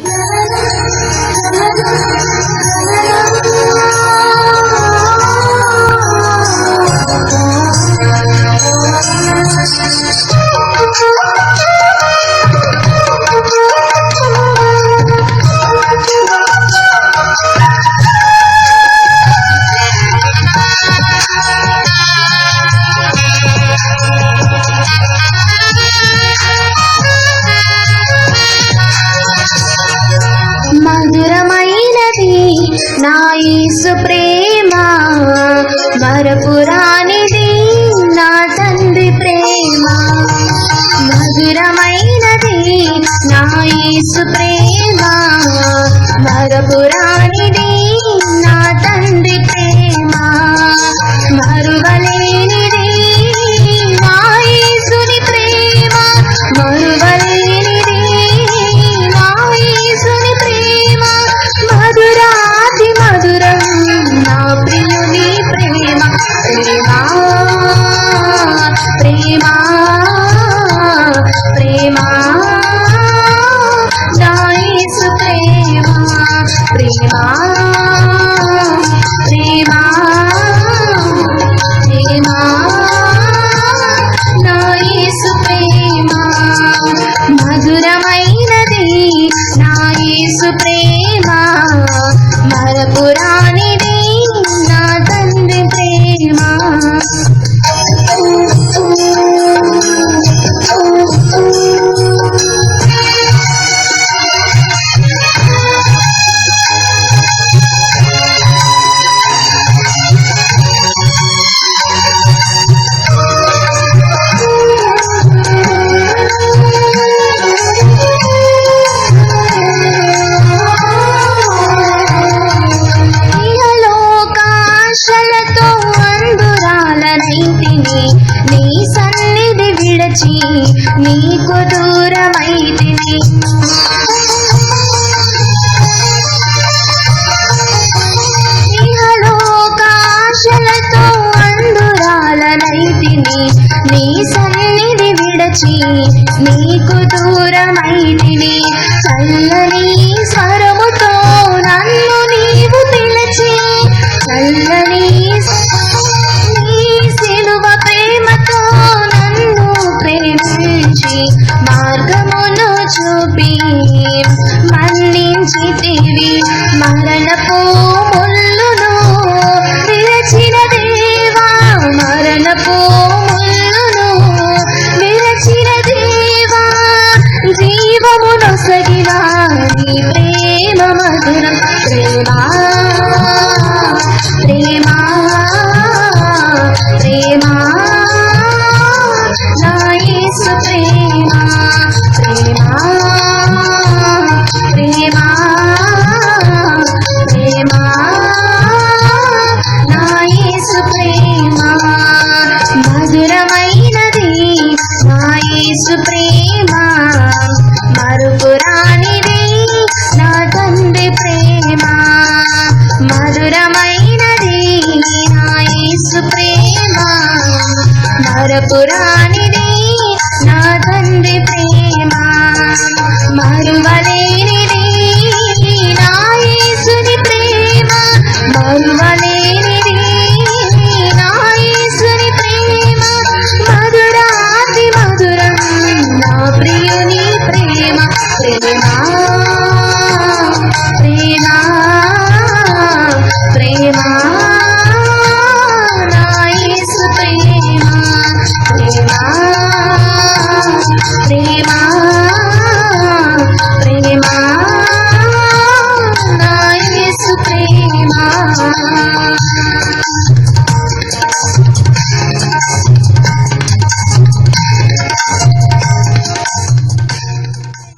Thank you. నాయసు ప్రేమ మరపురానిది నా తండ్రి ప్రేమ. మధురమైనది నాయసు ప్రేమ మరపురానిది నా తండ్రి ప్రేమ. त्रिपुरा నీకు దూరమైతిని. నీ సన్నిధి విడచి నీకు దూరమైతిని. நம சிரம் ஸ்ரீமா మారపురానిదే నా తండ్రి ప్రేమ. మరువలేని